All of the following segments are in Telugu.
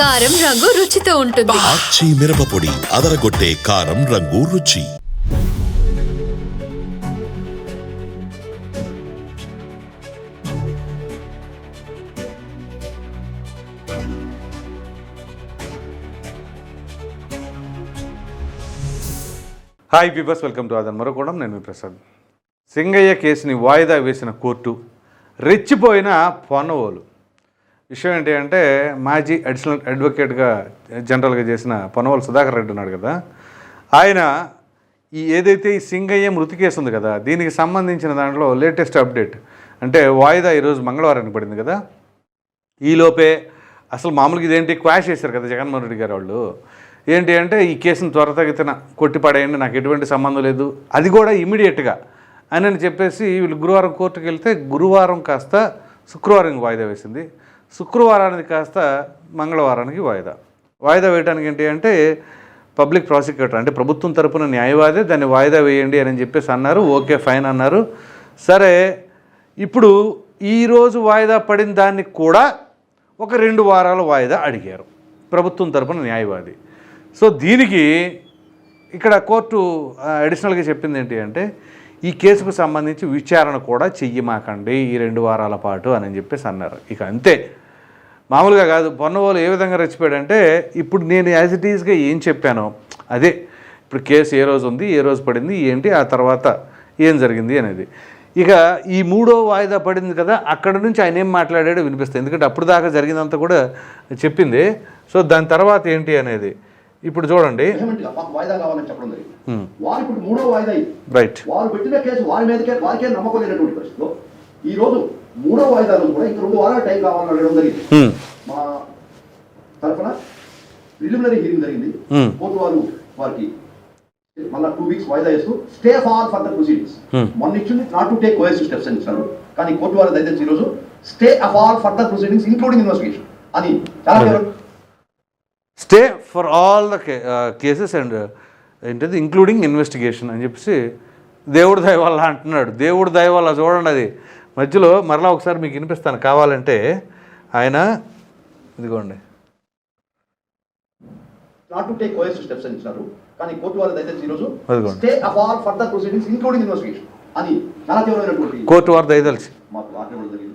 కారం రంగు రుచితో ఉంటుంది. ఆచి మిరపపొడి అదరగొట్టే కారం రంగు రుచి. హాయ్ పీపర్స్ వెల్కమ్ టు అదన్ మరొకడం నేను మీ ప్రసాద్. సింగయ్య కేసుని వాయిదా వేసిన కోర్టు రెచ్చిపోయిన పొన్నవోలు విషయం ఏంటి అంటే మాజీ అడిషనల్ అడ్వకేట్గా జనరల్గా చేసిన పొనవల్ సుధాకర్ రెడ్డి ఉన్నాడు కదా ఆయన ఈ ఏదైతే ఈ సింగయ్య మృతి కేసు ఉంది కదా దీనికి సంబంధించిన దాంట్లో లేటెస్ట్ అప్డేట్ అంటే వాయిదా ఈరోజు మంగళవారానికి పడింది కదా. ఈలోపే అసలు మామూలుగా ఇదేంటి క్వాష్ చేశారు కదా జగన్మోహన్ రెడ్డి గారు వాళ్ళు. ఏంటి అంటే ఈ కేసును త్వరతగితన కొట్టిపడేయండి నాకు ఎటువంటి సంబంధం లేదు అది కూడా ఇమీడియట్గా అని అని చెప్పేసి వీళ్ళు గురువారం కోర్టుకు వెళ్తే గురువారం కాస్త శుక్రవారం వాయిదా వేసింది. శుక్రవారానికి కాస్త మంగళవారానికి వాయిదా. వాయిదా వేయడానికి ఏంటి అంటే పబ్లిక్ ప్రాసిక్యూటర్ అంటే ప్రభుత్వం తరపున న్యాయవాదే దాన్ని వాయిదా వేయండి అని చెప్పేసి అన్నారు. ఓకే ఫైన్ అన్నారు. సరే ఇప్పుడు ఈరోజు వాయిదా పడిన దాన్ని కూడా ఒక రెండు వారాల వాయిదా అడిగారు. ప్రభుత్వం తరపున న్యాయవాది. సో దీనికి ఇక్కడ కోర్టు అడిషనల్గా చెప్పింది ఏంటి అంటే ఈ కేసుకు సంబంధించి విచారణ కూడా చెయ్యమాకండి ఈ రెండు వారాల పాటు అని చెప్పేసి అన్నారు. ఇక అంతే. మామూలుగా కాదు. పొన్నవాళ్ళు ఏ విధంగా రెచ్చిపోయాడంటే ఇప్పుడు నేను యాజ్ ఇట్ ఈస్గా ఏం చెప్పానో అదే. ఇప్పుడు కేసు ఏ రోజు ఉంది ఏ రోజు పడింది ఏంటి ఆ తర్వాత ఏం జరిగింది అనేది. ఇక ఈ మూడో వాయిదా పడింది కదా అక్కడ నుంచి ఆయన ఏం మాట్లాడాడో వినిపిస్తుంది. ఎందుకంటే అప్పుడు దాకా జరిగిందంతా కూడా చెప్పింది. సో దాని తర్వాత ఏంటి అనేది. ఇప్పుడు చూడండి. రైట్ వారు పెట్టిన కేసు వారి మీదకే వారికే నమ్మకం లేనటువంటి పరిస్థితిలో ఈ రోజు మూడో వాయిదాలు కూడా ఇంకా రెండు వారాల టైం కావాలని అడగడం జరిగింది. తరఫున ప్రిలిమినరీ హీరింగ్ జరిగింది. Hmm. కోర్టు వారు వారికి మళ్ళా టూ వీక్స్ వాయిదా stay for further proceedings Hmm. మొన్న ఇచ్చింది not to take coercive steps అని ఇచ్చారు. కానీ కోర్టు వారు దయచేసి ఈరోజు stay all further proceedings including investigation అని చాలా stay for all the cases and ఏంటది? ఇంక్లూడింగ్ ఇన్వెస్టిగేషన్ అని చెప్పేసి దేవుడి దయ వల్ల అంటున్నాడు. దేవుడి దయ వల్ల చూడండి అది. మధ్యలో మరలా ఒకసారి మీకు వినిపిస్తాను. కావాలంటే ఆయన ఇదిగోండి. Not to take coercive steps అని ఇచ్చారు కానీ కోర్టు వారు దయచేసి ఈరోజు. Stay of all further proceedings including investigation అని చాలా తీవ్రమైనటువంటి కోర్టు వారు దయదలిచి మాకు ఇవ్వడం జరిగింది.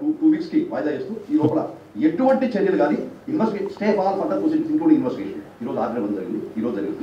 టూ టూ వీక్స్కి వాయిదా చేస్తూ ఈ లోపల ఎటువంటి చర్యలు కానీ investigation stay of all further proceedings including investigation ఈ రోజు ఇవ్వడం జరిగింది. ఈ రోజు జరిగింది.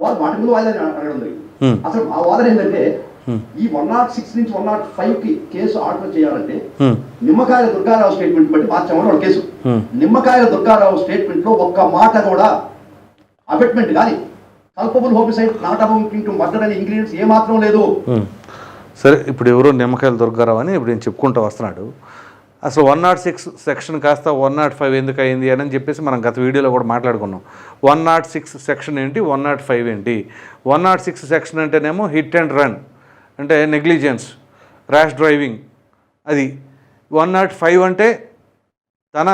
వారు వాటి ముందు వాయిదా అడగడం జరిగింది. అసలు మా వాదన ఏంటంటే ఈ వన్ నాట్ సిక్స్ నుంచి వన్ నాట్ ఫైవ్కి కేసు ఆర్డర్ చేయాలంటే. నిమ్మకాయల దుర్గారావు స్టేట్మెంట్ బట్టి మార్చామని వాళ్ళ కేసు. నిమ్మకాయల దుర్గారావు స్టేట్మెంట్లో ఒక్క మాట కూడా అబెట్మెంట్ కానీ culpable homicide not amounting to murder అనే ఇంగ్రీడియంట్స్ ఏ మాత్రం లేదు. సరే ఇప్పుడు ఎవరో నిమ్మకాయలు దొరకరావు అని ఇప్పుడు నేను చెప్పుకుంటూ వస్తున్నాడు అసలు వన్ నాట్ సిక్స్ సెక్షన్ కాస్త వన్ నాట్ ఫైవ్ ఎందుకు అయింది అని చెప్పేసి మనం గత వీడియోలో కూడా మాట్లాడుకున్నాం వన్ నాట్ సిక్స్ సెక్షన్ ఏంటి వన్ నాట్ ఫైవ్ ఏంటి వన్ నాట్ సిక్స్ సెక్షన్ అంటేనేమో హిట్ అండ్ రన్ అంటే నెగ్లిజెన్స్ ర్యాష్ డ్రైవింగ్ అది వన్ నాట్ ఫైవ్ అంటే తన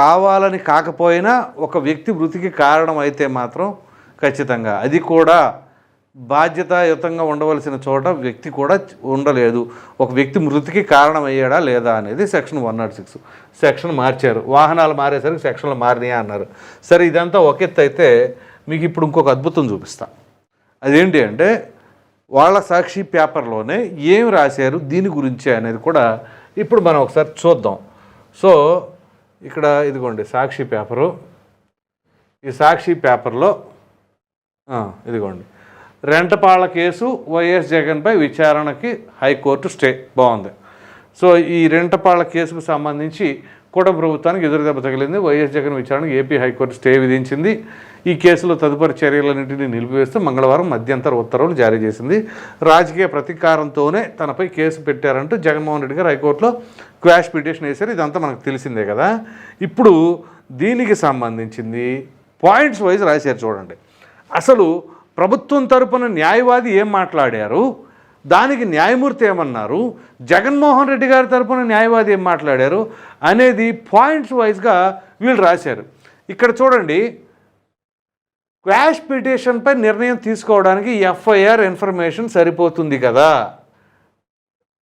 కావాలని కాకపోయినా ఒక వ్యక్తి మృతికి కారణం అయితే మాత్రం ఖచ్చితంగా. అది కూడా బాధ్యతాయుతంగా ఉండవలసిన చోట వ్యక్తి కూడా ఉండలేదు. ఒక వ్యక్తి మృతికి కారణమయ్యాడా లేదా అనేది section one nought six. Section మార్చారు. వాహనాలు మారేసరికి సెక్షన్లు మారినాయా అన్నారు. సరే ఇదంతా ఒక ఎత్తు అయితే మీకు ఇప్పుడు ఇంకొక అద్భుతం చూపిస్తా. అదేంటి అంటే వాళ్ళ సాక్షి పేపర్లోనే ఏం రాశారు దీని గురించి అనేది కూడా ఇప్పుడు మనం ఒకసారి చూద్దాం. సో ఇక్కడ ఇదిగోండి సాక్షి పేపరు. ఈ సాక్షి పేపర్లో ఇదిగోండి. రెంటపాళ్ళ కేసు వైఎస్ జగన్పై విచారణకి హైకోర్టు స్టే. బాగుంది. సో ఈ రెంటపాళ్ళ కేసుకు సంబంధించి కూడా ప్రభుత్వానికి ఎదురుదెబ్బ తగిలింది. వైఎస్ జగన్ విచారణకు ఏపీ హైకోర్టు స్టే విధించింది. ఈ కేసులో తదుపరి చర్యలన్నింటినీ నిలిపివేస్తూ మంగళవారం మధ్యంతర ఉత్తర్వులు జారీ చేసింది. రాజకీయ ప్రతీకారంతోనే తనపై కేసు పెట్టారంటూ జగన్మోహన్ రెడ్డి గారు హైకోర్టులో క్వాష్ పిటిషన్ వేశారు. ఇదంతా మనకు తెలిసిందే కదా. ఇప్పుడు దీనికి సంబంధించింది పాయింట్స్ వైజ్ రాశారు చూడండి. అసలు ప్రభుత్వం తరపున న్యాయవాది ఏం మాట్లాడారు? దానికి న్యాయమూర్తి ఏమన్నారు? జగన్మోహన్ రెడ్డి గారి తరపున న్యాయవాది ఏం మాట్లాడారు? అనేది పాయింట్స్ వైజ్గా వీళ్ళు రాశారు. ఇక్కడ చూడండి. క్వాష్ పిటిషన్పై నిర్ణయం తీసుకోవడానికి ఎఫ్ఐఆర్ ఇన్ఫర్మేషన్ సరిపోతుంది కదా?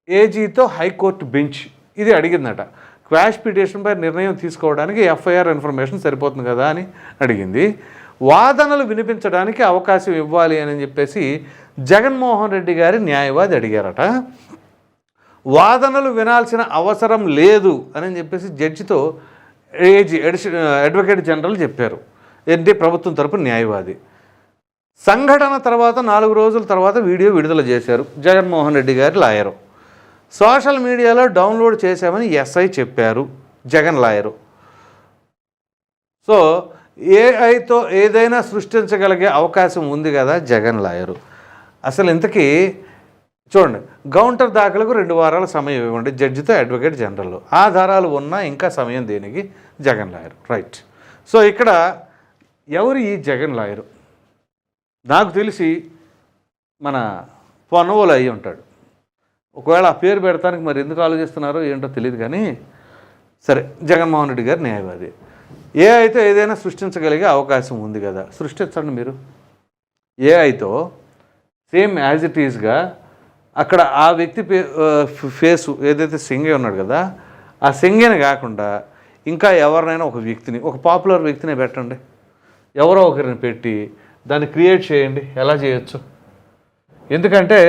ఏజీతో హైకోర్టు బెంచ్. ఇది అడిగిందట. క్వాష్ పిటిషన్పై నిర్ణయం తీసుకోవడానికి ఎఫ్ఐఆర్ ఇన్ఫర్మేషన్ సరిపోతుంది కదా అని అడిగింది. వాదనలు వినిపించడానికి అవకాశం ఇవ్వాలి అని చెప్పేసి జగన్మోహన్ రెడ్డి గారి న్యాయవాది అడిగారట. వాదనలు వినాల్సిన అవసరం లేదు అని చెప్పేసి జడ్జితో ఏజీ ఎడిషన్ అడ్వకేట్ జనరల్ చెప్పారు. ఏంటి ప్రభుత్వం తరపు న్యాయవాది. సంఘటన తర్వాత నాలుగు రోజుల తర్వాత వీడియో విడుదల చేశారు జగన్మోహన్ రెడ్డి గారి లాయరు. సోషల్ మీడియాలో డౌన్లోడ్ చేశామని ఎస్ఐ చెప్పారు జగన్ లాయరు. సో ఏఐతో ఏదైనా సృష్టించగలిగే అవకాశం ఉంది కదా జగన్ లాయరు. అసలు ఇంతకీ చూడండి కౌంటర్ దాఖలకు రెండు వారాల సమయం ఇవ్వండి జడ్జితో అడ్వకేట్ జనరల్. ఆధారాలు ఉన్నా ఇంకా సమయం దేనికి? జగన్ లాయర్. రైట్. సో ఇక్కడ ఎవరు ఈ జగన్ లాయరు? నాకు తెలిసి మన పొన్నవోలు అయి ఉంటాడు. ఒకవేళ ఆ పేరు పెడతానికి మరి ఎందుకు ఆలోచిస్తున్నారో ఏంటో తెలియదు కానీ సరే జగన్మోహన్ రెడ్డి గారు న్యాయవాది. ఏ అయితే ఏదైనా సృష్టించగలిగే అవకాశం ఉంది కదా. సృష్టించండి మీరు. ఏఐతో సేమ్ యాజ్ ఇట్ ఈస్గా అక్కడ ఆ వ్యక్తి పే ఫేసు ఏదైతే సింగే ఉన్నాడు కదా ఆ సింగేని కాకుండా ఇంకా ఎవరినైనా ఒక వ్యక్తిని ఒక పాపులర్ వ్యక్తిని పెట్టండి. ఎవరో ఒకరిని పెట్టి దాన్ని క్రియేట్ చేయండి. ఎలా చేయొచ్చు? ఎందుకంటే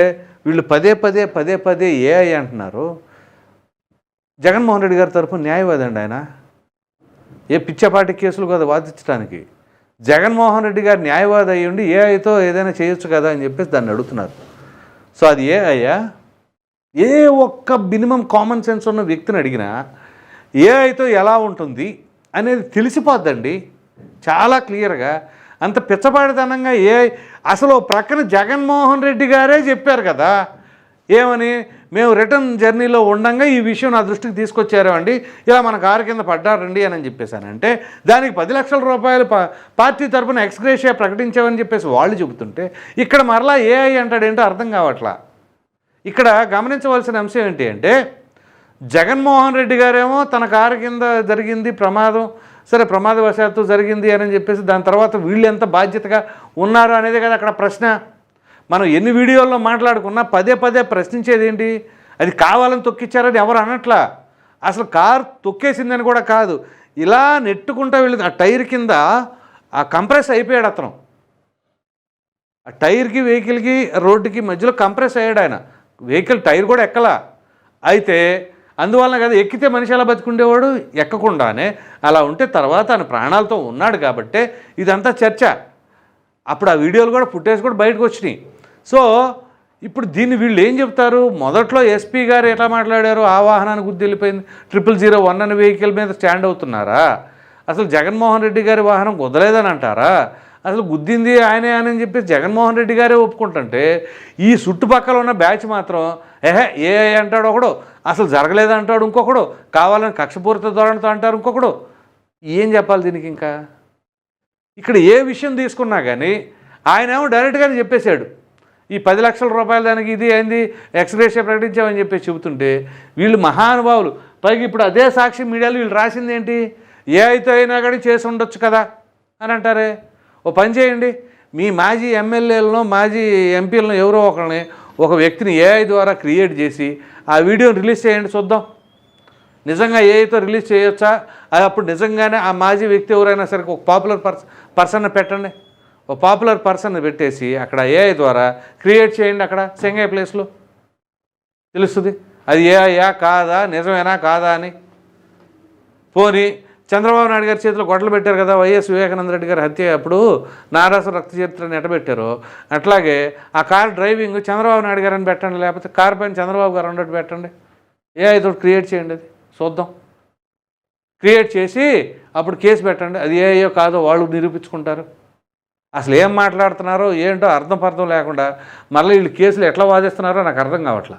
వీళ్ళు పదే పదే పదే పదే ఏఐ అంటున్నారు. జగన్మోహన్ రెడ్డి గారి తరఫు న్యాయవాది అండి ఆయన. ఏ పిచ్చపాటి కేసులు కదా వాదించడానికి జగన్మోహన్ రెడ్డి గారు న్యాయవాది అయ్యుండి ఏఐతో ఏదైనా చేయొచ్చు కదా అని చెప్పేసి దాన్ని అడుగుతున్నారు. సో అది ఏ అయ్యా ఏ ఒక్క మినిమం కామన్ సెన్స్ ఉన్న వ్యక్తిని అడిగినా ఏఐతో ఎలా ఉంటుంది అనేది తెలిసిపోద్దండి. చాలా క్లియర్గా. అంత పిచ్చపాడితనంగా ఏ అసలు ప్రక్కన జగన్మోహన్ రెడ్డి గారే చెప్పారు కదా. ఏమని? మేము రిటర్న్ జర్నీలో ఉండంగా ఈ విషయం నా దృష్టికి తీసుకొచ్చారండి ఇలా మన కారు కింద పడ్డారండి అని చెప్పేశానంటే దానికి పది లక్షల రూపాయలు పార్టీ తరపున ఎక్స్గ్రేషియా ప్రకటించామని చెప్పేసి వాళ్ళు చెబుతుంటే ఇక్కడ మరలా ఏఐ అంటాడేంటో అర్థం కావట్లా? ఇక్కడ గమనించవలసిన అంశం ఏంటి అంటే జగన్మోహన్ రెడ్డి గారేమో తన కారు కింద జరిగింది ప్రమాదం సరే ప్రమాదవశాత్తు జరిగింది అని చెప్పేసి దాని తర్వాత వీళ్ళు ఎంత బాధ్యతగా ఉన్నారు అనేది కదా అక్కడ ప్రశ్న. మనం ఎన్ని వీడియోల్లో మాట్లాడుకున్నా పదే పదే ప్రశ్నించేది ఏంటి? అది కావాలని తొక్కిచ్చారని ఎవరు అనట్లా? అసలు కారు తొక్కేసిందని కూడా కాదు. ఇలా నెట్టుకుంటా వెళ్ళింది. ఆ టైర్ కింద ఆ కంప్రెస్ అయిపోయాడు అతను. ఆ టైర్కి వెహికల్కి రోడ్డుకి మధ్యలో కంప్రెస్ అయ్యాడు ఆయన. వెహికల్ టైర్ కూడా ఎక్కలా. అయితే అందువలన కదా ఎక్కితే మనిషి ఎలా బతుకుండేవాడు? ఎక్కకుండానే. అలా ఉంటే తర్వాత ఆయన ప్రాణాలతో ఉన్నాడు కాబట్టే ఇదంతా చర్చ. అప్పుడు ఆ వీడియోలు కూడా ఫుటేజ్ కూడా బయటకు వచ్చినాయి. సో ఇప్పుడు దీన్ని వీళ్ళు ఏం చెప్తారు? మొదట్లో ఎస్పీ గారు ఎట్లా మాట్లాడారు? ఆ వాహనానికి గుద్ది వెళ్ళిపోయింది. ట్రిపుల్ జీరో వన్ అనే వెహికల్ మీద స్టాండ్ అవుతున్నారా? అసలు జగన్మోహన్ రెడ్డి గారి వాహనం కుదలేదని అంటారా? అసలు గుద్దింది ఆయనే అని చెప్పి జగన్మోహన్ రెడ్డి గారే ఒప్పుకుంటుంటే ఈ చుట్టుపక్కల ఉన్న బ్యాచ్ మాత్రం ఏహే ఏ అంటాడు ఒకడు అసలు జరగలేదంటాడు ఇంకొకడు కావాలని కక్షపూరిత ధోరణితో అంటారు ఇంకొకడు. ఏం చెప్పాలి దీనికి ఇంకా? ఇక్కడ ఏ విషయం తీసుకున్నా కానీ ఆయన ఏమో డైరెక్ట్గానే చెప్పేశాడు. ఈ పది లక్షల రూపాయల దానికి ఇది అయింది ఎక్స్గ్రేషియా ప్రకటించామని చెప్పేసి చెబుతుంటే వీళ్ళు మహానుభావులు. పైకి ఇప్పుడు అదే సాక్షి మీడియాలో వీళ్ళు రాసింది ఏంటి? ఏ అయితే అయినా కానీ చేసి ఉండొచ్చు కదా అని అంటారే. ఓ పని చేయండి. మీ మాజీ ఎమ్మెల్యేలను మాజీ ఎంపీలను ఎవరో ఒకరిని ఒక వ్యక్తిని ఏఐ ద్వారా క్రియేట్ చేసి ఆ వీడియోని రిలీజ్ చేయండి చూద్దాం. నిజంగా ఏఐతో రిలీజ్ చేయొచ్చా? అది అప్పుడు నిజంగానే ఆ మాజీ వ్యక్తి ఎవరైనా సరే ఒక పాపులర్ పర్సన్ పర్సన్ పెట్టండి. ఓ పాపులర్ పర్సన్ పెట్టేసి అక్కడ ఏఐ ద్వారా క్రియేట్ చేయండి అక్కడ సెంగై ప్లేస్లో. తెలుస్తుంది? అది ఏఐయా కాదా నిజమేనా కాదా అని. పోనీ చంద్రబాబు నాయుడు గారి చేతిలో గొడవలు పెట్టారు కదా వైఎస్ వివేకానంద రెడ్డి గారి హత్య అప్పుడు నారాసు రక్త చరిత్రని ఎట్టబెట్టారు అట్లాగే ఆ కార్ డ్రైవింగ్ చంద్రబాబు నాయుడు గారని పెట్టండి లేకపోతే కార్ పైన చంద్రబాబు గారు ఉన్నట్టు పెట్టండి. ఏఐ అయితే క్రియేట్ చేయండి అది చూద్దాం. క్రియేట్ చేసి అప్పుడు కేసు పెట్టండి అది ఏ కాదో వాళ్ళు నిరూపించుకుంటారు. అసలు ఏం మాట్లాడుతున్నారో ఏంటో అర్థం పర్థం లేకుండా మళ్ళీ వీళ్ళు కేసులు ఎట్లా వాదిస్తున్నారో నాకు అర్థం కావట్లా.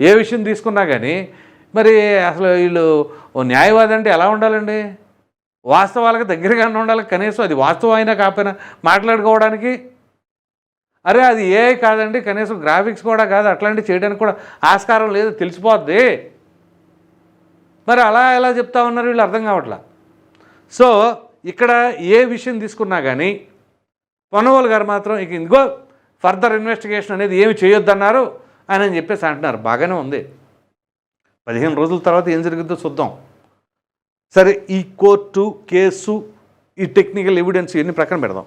ఏ విషయం తీసుకున్నా కానీ మరి అసలు వీళ్ళు ఓ న్యాయవాది అంటే ఎలా ఉండాలండి? వాస్తవాలకు దగ్గరగానే ఉండాలి కనీసం అది వాస్తవం అయినా కాకపోయినా మాట్లాడుకోవడానికి. అరే అది ఏ కాదండి కనీసం గ్రాఫిక్స్ కూడా కాదు అట్లాంటివి చేయడానికి కూడా ఆస్కారం లేదు తెలిసిపోద్ది. మరి అలా ఎలా చెప్తా ఉన్నారు వీళ్ళు అర్థం కావట్లా? సో ఇక్కడ ఏ విషయం తీసుకున్నా కానీ పొన్నవాళ్ళు గారు మాత్రం ఇక ఇంకో ఫర్దర్ ఇన్వెస్టిగేషన్ అనేది ఏమి చేయొద్దన్నారు అని అని చెప్పేసి అంటున్నారు. బాగానే ఉంది. పదిహేను రోజుల తర్వాత ఏం జరిగిందో చూద్దాం. సరే ఈ కోర్టు కేసు ఈ టెక్నికల్ ఎవిడెన్స్ ఇవన్నీ ప్రక్కన పెడదాం.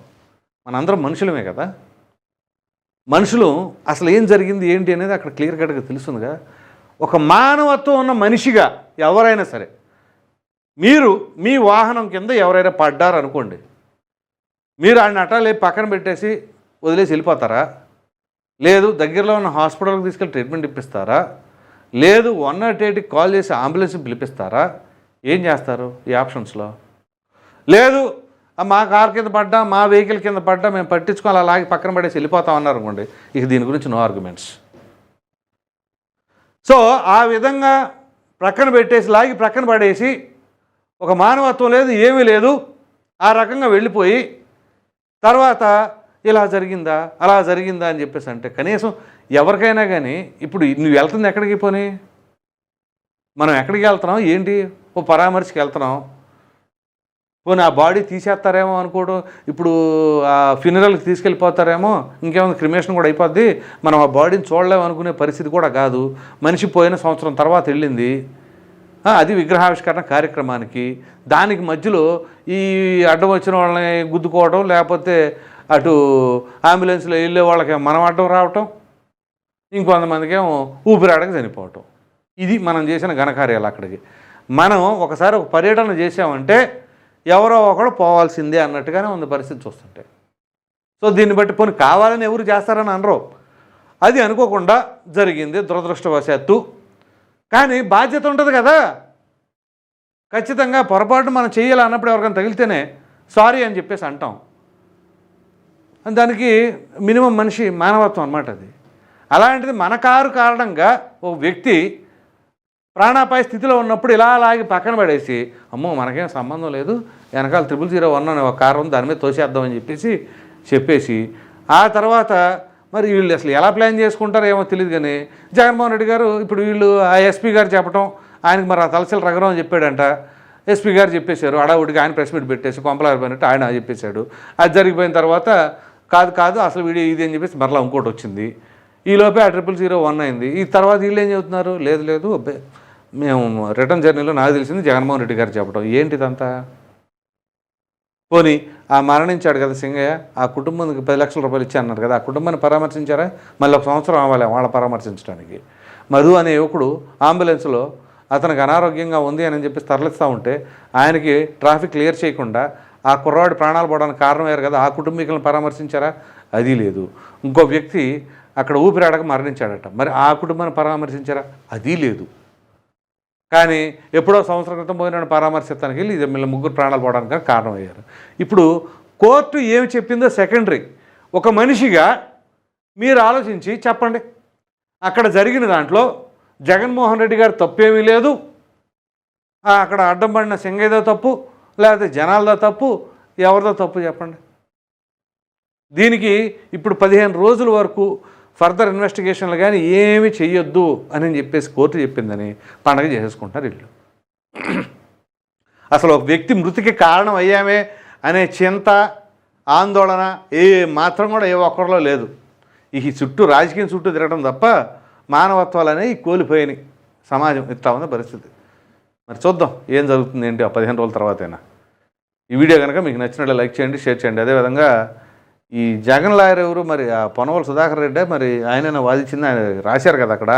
మనందరం మనుషులమే కదా. మనుషులు అసలు ఏం జరిగింది ఏంటి అనేది అక్కడ క్లియర్ కట్గా తెలుస్తుందిగా ఒక మానవత్వం ఉన్న మనిషిగా ఎవరైనా సరే మీరు మీ వాహనం కింద ఎవరైనా పడ్డారు అనుకోండి మీరు ఆయన అటాలే పక్కన పెట్టేసి వదిలేసి వెళ్ళిపోతారా? లేదు దగ్గరలో ఉన్న హాస్పిటల్కి తీసుకెళ్ళి ట్రీట్మెంట్ ఇప్పిస్తారా? లేదు వన్ నాట్ ఎయిట్కి కాల్ చేసి అంబులెన్స్ పిలిపిస్తారా? ఏం చేస్తారు ఈ ఆప్షన్స్లో? లేదు మా కార్ కింద పడ్డా మా వెహికల్ కింద పడ్డా మేము పట్టించుకోవాలి అలాగే పక్కన పడేసి వెళ్ళిపోతాం అన్నారు అనుకోండి ఇక దీని గురించి నో ఆర్గ్యుమెంట్స్. సో ఆ విధంగా ప్రక్కన పెట్టేసి లాగి ప్రక్కన పడేసి ఒక మానవత్వం లేదు ఏమీ లేదు ఆ రకంగా వెళ్ళిపోయి తర్వాత ఇలా జరిగిందా అలా జరిగిందా అని చెప్పేసి అంటే కనీసం ఎవరికైనా కానీ ఇప్పుడు నువ్వు వెళ్తుంది ఎక్కడికి పోనీ? మనం ఎక్కడికి వెళ్తున్నాం? ఏంటి? ఓ పరామర్శకి వెళ్తున్నాం. పోనీ ఆ బాడీ తీసేస్తారేమో అనుకోవడం ఇప్పుడు ఆ ఫ్యూనరల్కి తీసుకెళ్ళిపోతారేమో ఇంకేమైనా క్రిమేషన్ కూడా అయిపోద్ది. మనం ఆ బాడీని చూడలేము అనుకునే పరిస్థితి కూడా కాదు. మనిషి పోయిన సంవత్సరం తర్వాత వెళ్ళింది. అది విగ్రహావిష్కరణ కార్యక్రమానికి. దానికి మధ్యలో ఈ అడ్డం వచ్చిన వాళ్ళని గుద్దుకోవడం లేకపోతే అటు అంబులెన్స్లో వెళ్ళే వాళ్ళకి మనం అడ్డం రావటం ఇంకొంతమందికి ఏమో ఊపిరాడక చనిపోవటం. ఇది మనం చేసిన ఘనకార్యాలు అక్కడికి. మనం ఒకసారి ఒక పర్యటన చేసామంటే ఎవరో ఒకడు పోవాల్సిందే అన్నట్టుగానే ఉంది పరిస్థితి చూస్తుంటే. సో దీన్ని బట్టి పోనీ కావాలని ఎవరు చేస్తారని అనరు. అది అనుకోకుండా జరిగింది దురదృష్టవశాత్తు కానీ బాధ్యత ఉంటుంది కదా. ఖచ్చితంగా పొరపాటు మనం చేయాలి అన్నప్పుడు ఎవరికైనా తగిలితేనే సారీ అని చెప్పేసి అంటాం. దానికి మినిమం మనిషి మానవత్వం అన్నమాట అది. అలాంటిది మన కారు కారణంగా ఓ వ్యక్తి ప్రాణాపాయ స్థితిలో ఉన్నప్పుడు ఇలా లాగి పక్కన పడేసి అమ్మో మనకేం సంబంధం లేదు వెనకాల త్రిపుల్ జీరో వన్ అనే ఒక కారు ఉంది దాని మీద తోసేద్దామని చెప్పేసి చెప్పేసి ఆ తర్వాత మరి వీళ్ళు అసలు ఎలా ప్లాన్ చేసుకుంటారో ఏమో తెలియదు కానీ జగన్మోహన్ రెడ్డి గారు ఇప్పుడు వీళ్ళు ఆ ఎస్పీ గారు చెప్పటం ఆయనకి మరి ఆ తలసల రగరం అని చెప్పాడంట. ఎస్పీ గారు చెప్పేశారు అడావుడికి ఆయన ప్రెస్ మీట్ పెట్టేసి కొంపలారిపోయినట్టు ఆయన చెప్పేశాడు. అది జరిగిపోయిన తర్వాత కాదు కాదు అసలు వీడియో ఇది అని చెప్పేసి మరలా ఇంకోటి వచ్చింది. ఈ లోపే ఆ ట్రిపుల్ జీరో వన్ అయింది. ఈ తర్వాత వీళ్ళు ఏం చెబుతున్నారు? లేదు లేదు మేము రిటర్న్ జర్నీలో నాకు తెలిసింది జగన్మోహన్ రెడ్డి గారు చెప్పడం ఏంటిదంతా? పోనీ ఆ మరణించాడు కదా సింగయ్య ఆ కుటుంబానికి పది లక్షల రూపాయలు ఇచ్చి అన్నారు కదా ఆ కుటుంబాన్ని పరామర్శించారా? మళ్ళీ ఒక సంవత్సరం అవ్వాలి వాళ్ళ పరామర్శించడానికి. మధు అనే యువకుడు అంబులెన్స్లో అతనికి అనారోగ్యంగా ఉంది అని చెప్పి తరలిస్తూ ఉంటే ఆయనకి ట్రాఫిక్ క్లియర్ చేయకుండా ఆ కుర్రవాడి ప్రాణాలు పోవడానికి కారణమయ్యారు కదా ఆ కుటుంబీకులను పరామర్శించారా? అది లేదు. ఇంకో వ్యక్తి అక్కడ ఊపిరాడక మరణించాడట. మరి ఆ కుటుంబాన్ని పరామర్శించారా? అది లేదు. కానీ ఎప్పుడో సంవత్సరం క్రితం పోయిన పరామర్శిస్తానికి వెళ్ళి ఇది వీళ్ళ ముగ్గురు ప్రాణాలు పోవడానికి కారణం అయ్యారు ఇప్పుడు కోర్టు ఏమి చెప్పిందో సెకండరీ. ఒక మనిషిగా మీరు ఆలోచించి చెప్పండి. అక్కడ జరిగిన దాంట్లో జగన్మోహన్ రెడ్డి గారు తప్పేమీ లేదు. అక్కడ అడ్డం పడిన సింగయ్యదో తప్పు లేకపోతే జనాలదో తప్పు ఎవరిదో తప్పు చెప్పండి. దీనికి ఇప్పుడు పదిహేను రోజుల వరకు ఫర్దర్ ఇన్వెస్టిగేషన్లు కానీ ఏమి చెయ్యొద్దు అని చెప్పేసి కోర్టు చెప్పిందని పండగ చేసేసుకుంటారు వీళ్ళు. అసలు ఒక వ్యక్తి మృతికి కారణం అయ్యామే అనే చింత ఆందోళన ఏ మాత్రం కూడా ఏ ఒక్కరిలో లేదు. ఈ చుట్టూ రాజకీయం చుట్టూ తిరగడం తప్ప మానవత్వాలు అనేవి కోల్పోయినాయి సమాజం ఇట్లా ఉన్న పరిస్థితి. మరి చూద్దాం ఏం జరుగుతుంది ఏంటి ఆ పదిహేను రోజుల తర్వాతైనా. ఈ వీడియో కనుక మీకు నచ్చినట్లు లైక్ చేయండి షేర్ చేయండి. అదేవిధంగా ఈ జగన్ లాయర్ ఎవరు మరి? ఆ పొనవల సుధాకర్ రెడ్డి మరి ఆయన వాదించింది. ఆయన రాశారు కదా అక్కడ.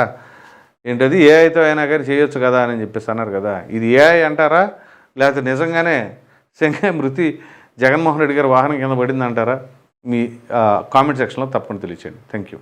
ఏంటది? ఏఐతో అయినా కానీ చేయొచ్చు కదా అని చెప్పేసి అన్నారు కదా. ఇది ఏఐ అంటారా? లేకపోతే నిజంగానే శంకాయ మృతి జగన్మోహన్ రెడ్డి గారి వాహనం కింద పడింది అంటారా మీ కామెంట్ సెక్షన్లో తప్పకుండా తెలియచేయండి. Thank you